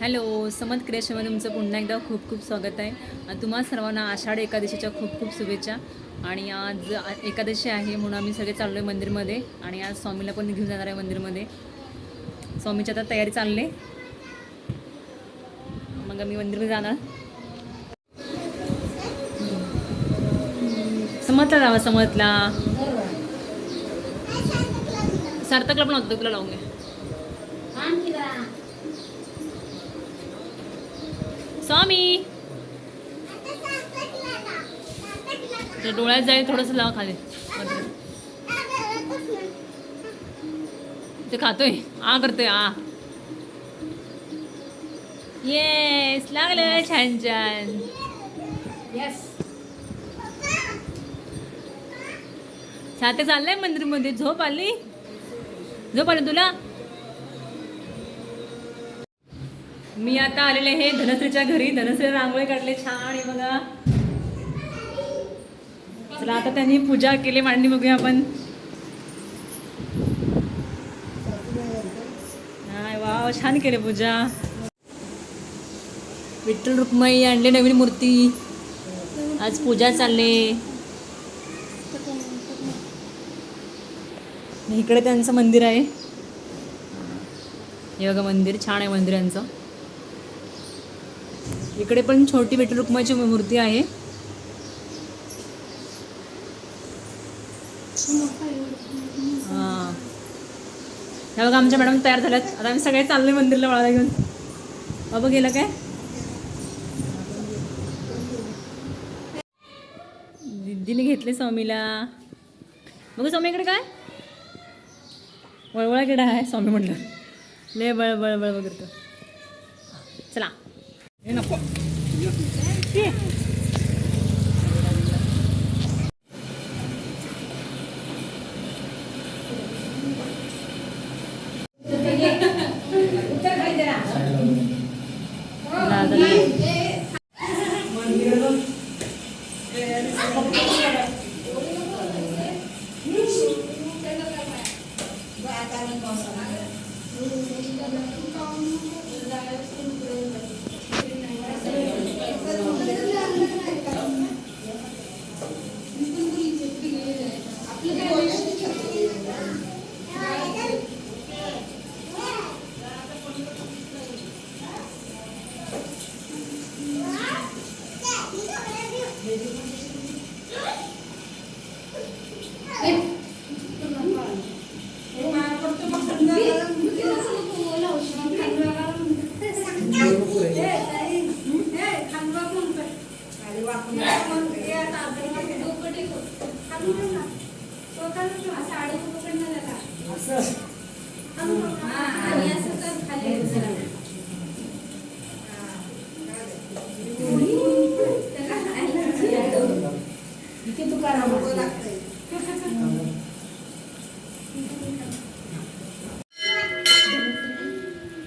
Hello समत क्रिएशनमध्ये तुमचं पुन्हा एकदा खूप खूप स्वागत आहे. तुम्हा सर्वांना आषाढ एकादशीच्या खूप खूप शुभेच्छा. आणि आज एकादशी आहे म्हणून आम्ही सगळे चाललो आहे मंदिरमध्ये आणि आज स्वामीला पण घेऊन जाणार आहे मंदिरमध्ये. स्वामीची आता तयारी चालली. मग आम्ही मंदिरमध्ये जाणार. समजला जावा समजला सार्थकला पण होतं तुला लावून घे. स्वामी. ते डोळ्यात जाईल थोडंसं लावा खाली. ते खातोय. आ करतोय आ. येस लागलं छान छान. साते चाललंय मंदिरमध्ये? झोप आली? झोप आली तुला? मी आता आलेले हे धनश्रीच्या घरी. धनश्री रांगोळी काढले. छान आहे बघा. चला आता त्यांनी पूजा केली. मांडणी बघूया आपण. वा वाव छान केले पूजा. विठ्ठल रुक्मई आणले नवीन मूर्ती. आज पूजा चालले. इकडे त्यांचं मंदिर आहे. हे बघा मंदिर छान आहे मंदिरांचं. इकडे पण छोटी विठ्ठल मूर्ती आहे. हां. हे बघा आमच्या मॅडम तयार झाल्यात. आता आम्ही सगळे चाललोय मंदिरला वळायला घेऊन. बाबा गेलं काय? दिदीने घेतले स्वामीला. बघा स्वामी इकडे काय? वळवळा किडा आहे स्वामी म्हटलं ले बळ बळ बळ वगैरे Ayan na po. Thank you. Thank. Thank you.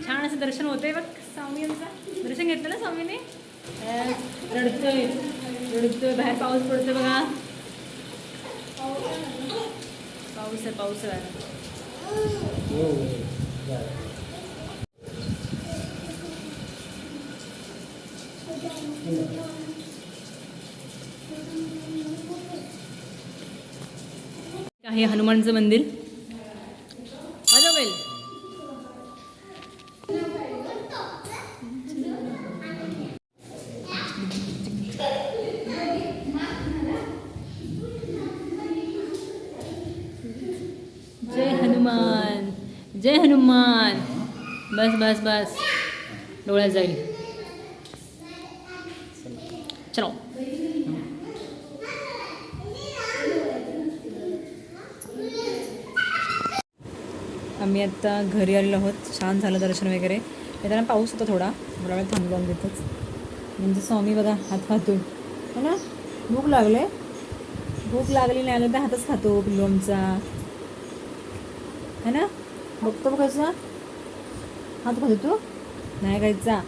छान असं दर्शन होतंय बघ स्वामी यांचं दर्शन घेतलं ना स्वामीने? रडतोय. रडतोय. बाहेर पाऊस पडतोय बघा. पाऊस आहे पाऊस आहे. आहे हनुमानचं मंदिर अजून वेल जय हनुमान जय हनुमान. बस बस बस. डोळ्यात जाईल. चलो. आम्ही आत्ता घरी आलेलो आहोत. छान झालं दर्शन वगैरे. येताना पाऊस होता थोडा. थोडा वेळ थांबलो आम्ही तिथंच म्हणजे स्वामी बघा हात खातो हो ना? भूक लागले? भूक लागली नाही आलं तर हातच खातो पिल्लू आमचा. है ना? बघतो बघायचा. हात खातो तू? नाही खायचा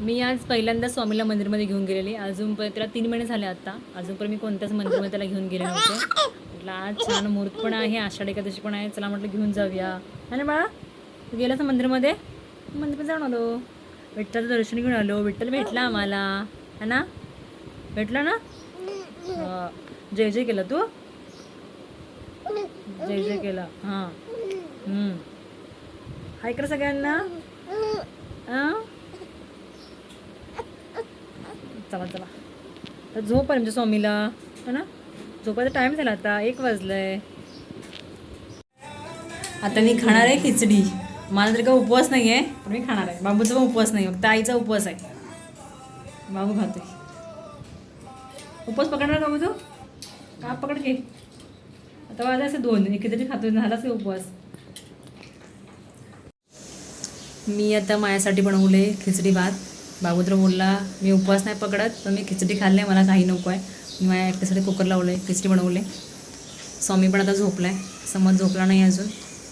मी आज पहिल्यांदा स्वामीला मंदिरमध्ये घेऊन गेलेली. अजून पण त्याला तीन महिने झाले आता. अजून पण मी कोणत्याच मंदिरमध्ये त्याला घेऊन गेले नव्हते. म्हटलं आज छान मुहूर्त पण आहे आषाढी एकादशी पण आहे. चला म्हटलं घेऊन जाऊया. आणि बाळा? तू गेलास मंदिरमध्ये? मंदिर पण जाऊन आलो. विठ्ठलाचं दर्शन घेऊन आलो. विठ्ठल भेटला आम्हाला. है ना? भेटला ना? जय जय केला तू? जय जय केला. हां. हम्म. हाय कर सगळ्यांना. हां? चला चला. तर झोप आहे आमच्या स्वामीला. है ना? झोपायचा टाईम झाला आता. एक वाजलंय. आता मी खाणार आहे खिचडी. मला तरी काय उपवास नाही आहे पण मी खाणार आहे. बाबूचा पण उपवास नाही. फक्त आईचा उपवास आहे. बाबू खातोय. उपवास पकडणार बाबू तू का पकड घे आता माझा असं दोन एक खिचडी खातो झालाच उपवास. मी आता माझ्यासाठी बनवले खिचडी भात. बाबूद्र बोलला मी उपवास नाही पकडत पण मी खिचडी खाल्ली मला काही नको आहे. मी माझ्या एकट्यासाठी कुकर लावले खिचडी बनवले. स्वामी पण आता झोपला आहे समज झोपला नाही अजून.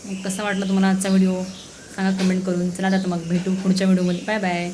मग कसा वाटला तुम्हाला आजचा व्हिडिओ? सांगा कमेंट करून. चला आता मग भेटू पुढच्या व्हिडिओमध्ये. Bye bye